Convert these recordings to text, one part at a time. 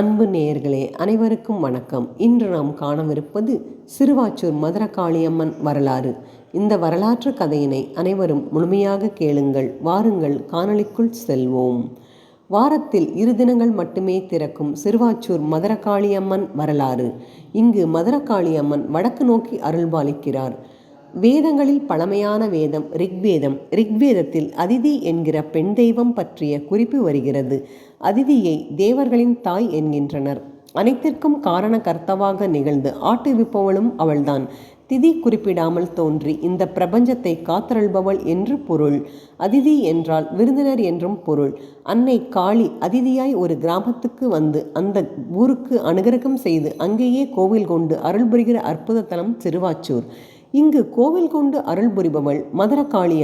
அன்பு நேயர்களே அனைவருக்கும் வணக்கம். இன்று நாம் காணவிருப்பது சிறுவாச்சூர் மதுரகாளியம்மன் வரலாறு. இந்த வரலாற்று கதையினை அனைவரும் முழுமையாக கேளுங்கள் வாருங்கள் காணொளிக்குள் செல்வோம். வாரத்தில் இரு தினங்கள் மட்டுமே திறக்கும் சிறுவாச்சூர் மதுரகாளியம்மன் வரலாறு. இங்கு மதுரகாளியம்மன் வடக்கு நோக்கி அருள்பாலிக்கிறார். வேதங்களில் பழமையான வேதம் ரிக்வேதம். ரிக்வேதத்தில் அதிதி என்கிற பெண் தெய்வம் பற்றிய குறிப்பு வருகிறது. அதிதியை தேவர்களின் தாய் என்கின்றனர். அனைத்திற்கும் காரண கர்த்தவாக நிகழ்ந்து ஆட்டுவிப்பவளும் அவள்தான். திதி குறிப்பிடாமல் தோன்றி இந்த பிரபஞ்சத்தை காத்தருள்பவள் என்று பொருள். அதிதி என்றால் விருந்தினர் என்றும் பொருள். அன்னை காளி அதிதியாய் ஒரு கிராமத்துக்கு வந்து அந்த ஊருக்கு அனுகிரகம் செய்து அங்கேயே கோவில் கொண்டு அருள் புரிகிற அற்புத தலம் திருவாச்சூர். இங்கு கோவில் கொண்டு அருள் புரிபவள் மதுரகாளி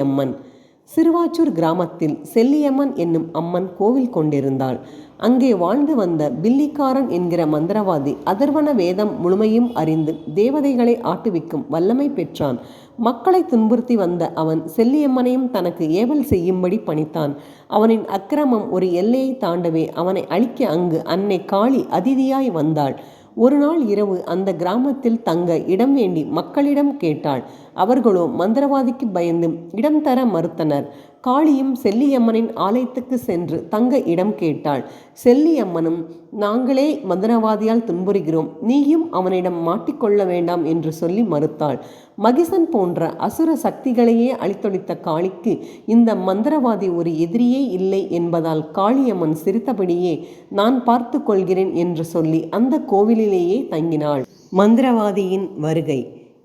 சிறுவாச்சூர் கிராமத்தில் செல்லியம்மன் என்னும் அம்மன் கோவில் கொண்டிருந்தாள். அங்கே வாழ்ந்து வந்த பில்லிக்காரன் என்கிற மந்திரவாதி அதர்வன வேதம் முழுமையும் அறிந்து தேவதைகளை ஆட்டுவிக்கும் வல்லமை பெற்றான். மக்களை துன்புறுத்தி வந்த அவன் செல்லியம்மனையும் தனக்கு ஏவல் செய்யும்படி பணித்தான். அவனின் அக்கிரமம் ஒரு எல்லையை தாண்டவே அவனை அழிக்க அங்கு அன்னை காளி அதிதியாய் வந்தாள். ஒரு நாள் இரவு அந்த கிராமத்தில் தங்க இடம் வேண்டி மக்களிடம் கேட்டாள். அவர்களோ மந்திரவாதிக்கு பயந்து இடம் தர மறுத்தனர். காளியும் செல்லியம்மனின் ஆலயத்துக்கு சென்று தங்க இடம் கேட்டாள். செல்லியம்மனும் நாங்களே மந்திரவாதியால் துன்புறுகிறோம். நீயும் அவனிடம் மாட்டிக்கொள்ள வேண்டாம் என்று சொல்லி மறுத்தாள். மகிசன் போன்ற அசுர சக்திகளையே அழித்தொழித்த காளிக்கு இந்த மந்திரவாதி ஒரு எதிரியே இல்லை என்பதால் காளியம்மன் சிரித்தபடியே நான் பார்த்து கொள்கிறேன் என்று சொல்லி அந்த கோவிலிலேயே தங்கினாள். மந்திரவாதியின் வருகை.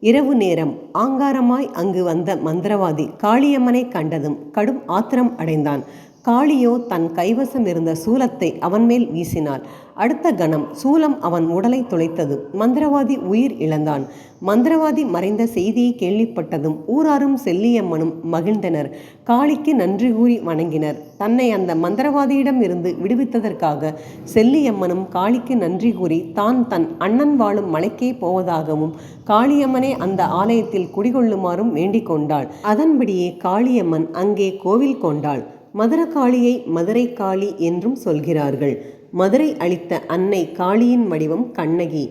இரவு நேரம் ஆங்காரமாய் அங்கு வந்த மந்திரவாதி காளியம்மனை கண்டதும் கடும் ஆத்திரம் அடைந்தான். காளியோ தன் கைவசம் இருந்த சூலத்தை அவன் மேல் வீசினாள். அடுத்த கணம் சூலம் அவன் உடலை துளைத்தது. மந்திரவாதி உயிர் இழந்தான். மந்திரவாதி மறைந்த செய்தியை கேள்விப்பட்டதும் ஊராரும் செல்லியம்மனும் மகிழ்ந்தனர். காளிக்கு நன்றி கூறி வணங்கினர். தன்னை அந்த மந்திரவாதியிடம் இருந்து விடுவித்ததற்காக செல்லியம்மனும் காளிக்கு நன்றி கூறி தான் தன் அண்ணன் வாழும் மலைக்கே போவதாகவும் காளியம்மனே அந்த ஆலயத்தில் குடிகொள்ளுமாறும் வேண்டிக் கொண்டாள். அதன்படியே காளியம்மன் அங்கே கோவில் கொண்டாள். மதுரகாளியை மதுரை காளி என்றும் சொல்கிறார்கள். மதுரை அளித்த அன்னை காளியின் வடிவம் கண்ணகி.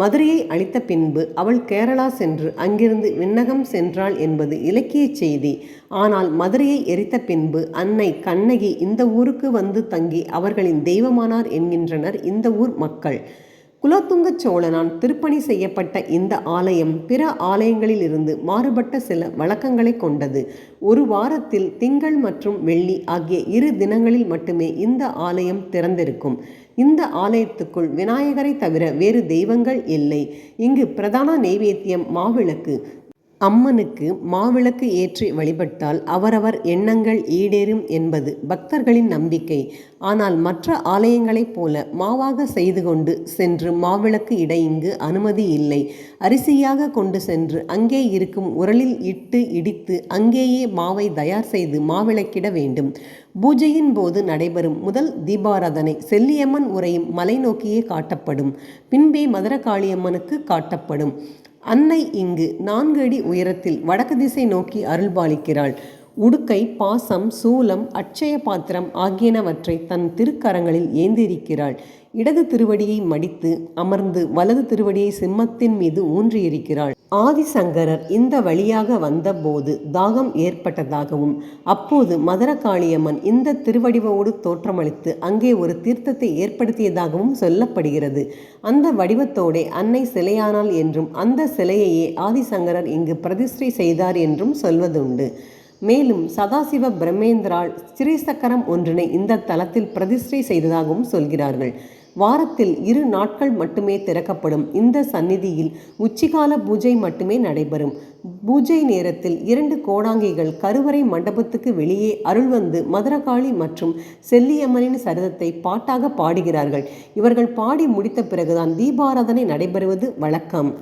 மதுரையை அளித்த பின்பு அவள் கேரளா சென்று அங்கிருந்து விண்ணகம் சென்றாள் என்பது இலக்கிய செய்தி. ஆனால் மதுரையை எரித்த பின்பு அன்னை கண்ணகி இந்த ஊருக்கு வந்து தங்கி அவர்களின் தெய்வமானார் என்கின்றனர் இந்த ஊர் மக்கள். குலோத்துங்க சோழனால் திருப்பணி செய்யப்பட்ட இந்த ஆலயம் பிற ஆலயங்களிலிருந்து மாறுபட்ட சில வழக்கங்களை கொண்டது. ஒரு வாரத்தில் திங்கள் மற்றும் வெள்ளி ஆகிய இரு தினங்களில் மட்டுமே இந்த ஆலயம் திறந்திருக்கும். இந்த ஆலயத்துக்குள் விநாயகரை தவிர வேறு தெய்வங்கள் இல்லை. இங்கு பிரதான நெய்வேத்தியம் மாவிளக்கு அம்மனுக்கு மாவிளக்கு ஏற்றி வழிபட்டால் அவரவர் எண்ணங்கள் ஈடேறும் என்பது பக்தர்களின் நம்பிக்கை. ஆனால் மற்ற ஆலயங்களைப் போல மாவாக செய்து கொண்டு சென்று மாவிளக்கு இட இங்கு அனுமதி இல்லை. அரிசியாக கொண்டு சென்று அங்கே இருக்கும் உரலில் இட்டு இடித்து அங்கேயே மாவை தயார் செய்து மாவிளக்கிட வேண்டும். பூஜையின் போது நடைபெறும் முதல் தீபாராதனை செல்லியம்மன் உரையும் மலை நோக்கியே காட்டப்படும். பின்பே மதுரகாளியம்மனுக்கு காட்டப்படும். அன்னை இங்கு நான்கு அடி உயரத்தில் வடக்கு திசை நோக்கி அருள்பாலிக்கிறாள். உடுக்கை பாசம் சூலம் அட்சய பாத்திரம் ஆகியனவற்றை தன் திருக்கரங்களில் ஏந்தியிருக்கிறாள் இடது திருவடியை மடித்து அமர்ந்து வலது திருவடியை சிம்மத்தின் மீது ஊன்றியிருக்கிறாள். ஆதிசங்கரர் இந்த வழியாக வந்தபோது தாகம் ஏற்பட்டதாகவும் அப்போது மதுரகாளியம்மன் இந்த திருவடிவோடு தோற்றமளித்து அங்கே ஒரு தீர்த்தத்தை ஏற்படுத்தியதாகவும் சொல்லப்படுகிறது. அந்த வடிவத்தோடே அன்னை சிலையானாள் என்றும் அந்த சிலையையே ஆதிசங்கரர் இங்கு பிரதிஷ்டை செய்தார் என்றும் சொல்வதுண்டு. மேலும் சதாசிவ பிரம்மேந்திரால் ஸ்ரீசக்கரம் ஒன்றினை இந்த தலத்தில் பிரதிஷ்டை செய்ததாகவும் சொல்கிறார்கள். வாரத்தில் இரு நாட்கள் மட்டுமே திறக்கப்படும். இந்த சந்நிதியில் உச்சிகால பூஜை மட்டுமே நடைபெறும். பூஜை நேரத்தில் இரண்டு கோடாங்கிகள் கருவறை மண்டபத்துக்கு வெளியே அருள் வந்து மதுரகாளி மற்றும் செல்லியம்மனின் சரிதத்தை பாட்டாக பாடுகிறார்கள். இவர்கள் பாடி முடித்த பிறகுதான் தீபாராதனை நடைபெறுவது வழக்கம்.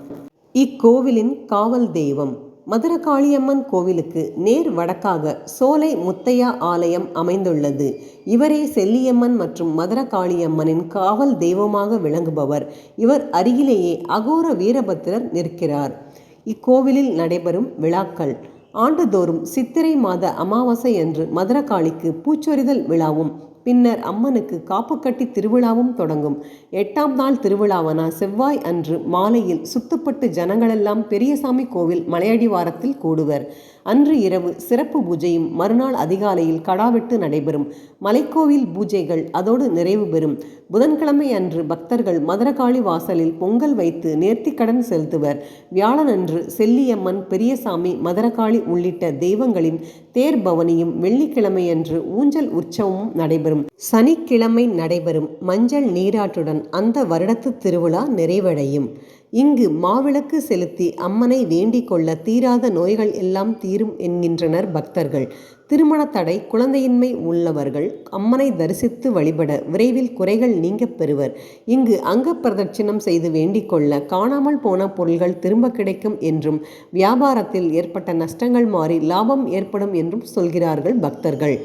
இக்கோவிலின் காவல் தெய்வம். மதுரகாளியம்மன் கோவிலுக்கு நேர் வடக்காக சோலை முத்தையா ஆலயம் அமைந்துள்ளது. இவரே செல்லியம்மன் மற்றும் மதுரகாளியம்மனின் காவல் தெய்வமாக விளங்குபவர். இவர் அருகிலேயே அகோர வீரபத்திரர் நிற்கிறார். இக்கோவிலில் நடைபெறும் விழாக்கள். ஆண்டுதோறும் சித்திரை மாத அமாவாசை அன்று மதுரகாளிக்கு பூச்சொரிதல் விழாவும் பின்னர் அம்மனுக்கு காப்பு கட்டி திருவிழாவும் தொடங்கும். எட்டாம் நாள் திருவிழாவான செவ்வாய் அன்று மாலையில் சுத்தப்பட்டு ஜனங்களெல்லாம் பெரியசாமி கோவில் மலையடிவாரத்தில் கூடுவர். அன்று இரவு சிறப்பு பூஜையும் மறுநாள் அதிகாலையில் கடாவெட்டு நடைபெறும். மலைக்கோவில் பூஜைகள் அதோடு நிறைவு பெறும். புதன்கிழமை அன்று பக்தர்கள் மதுரகாளி வாசலில் பொங்கல் வைத்து நேர்த்திக்கடன் செலுத்துவர். வியாழனன்று செல்லியம்மன் பெரியசாமி மதுரகாளி உள்ளிட்ட தெய்வங்களின் தேர் பவனியும் வெள்ளிக்கிழமையன்று ஊஞ்சல் உற்சவமும் நடைபெறும். சனிக்கிழமை நடைபெறும் மஞ்சள் நீராட்டுடன் அந்த வருடத்து திருவிழா நிறைவடையும். இங்கு மாவிளக்கு செலுத்தி அம்மனை வேண்டிக் கொள்ள தீராத நோய்கள் எல்லாம் தீரும் என்கின்றனர் பக்தர்கள். திருமண தடை குழந்தையின்மை உள்ளவர்கள் அம்மனை தரிசித்து வழிபட விரைவில் குறைகள் நீங்க பெறுவர். இங்கு அங்க பிரதட்சிணம் செய்து வேண்டிக் கொள்ள காணாமல் போன பொருள்கள் திரும்ப கிடைக்கும் என்றும் வியாபாரத்தில் ஏற்பட்ட நஷ்டங்கள் மாறி லாபம் ஏற்படும் என்றும் சொல்கிறார்கள் பக்தர்கள்.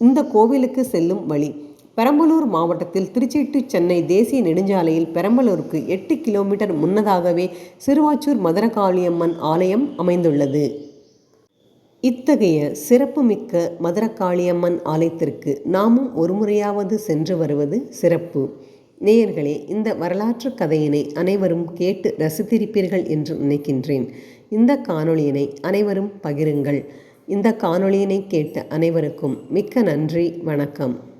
இந்த கோவிலுக்கு செல்லும் வழி பெரம்பலூர் மாவட்டத்தில் திருச்சி டு சென்னை தேசிய நெடுஞ்சாலையில் பெரம்பலூருக்கு எட்டு கிலோமீட்டர் முன்னதாகவே சிறுவாச்சூர் மதுரகாளியம்மன் ஆலயம் அமைந்துள்ளது. இத்தகைய சிறப்புமிக்க மதுரகாளியம்மன் ஆலயத்திற்கு நாமும் ஒரு முறையாவது சென்று வருவது சிறப்பு. நேயர்களே இந்த வரலாற்று கதையினை அனைவரும் கேட்டு ரசித்திருப்பீர்கள் என்று நினைக்கின்றேன். இந்த காணொளியினை அனைவரும் பகிருங்கள். இந்த காணொளியினை கேட்ட அனைவருக்கும் மிக்க நன்றி வணக்கம்.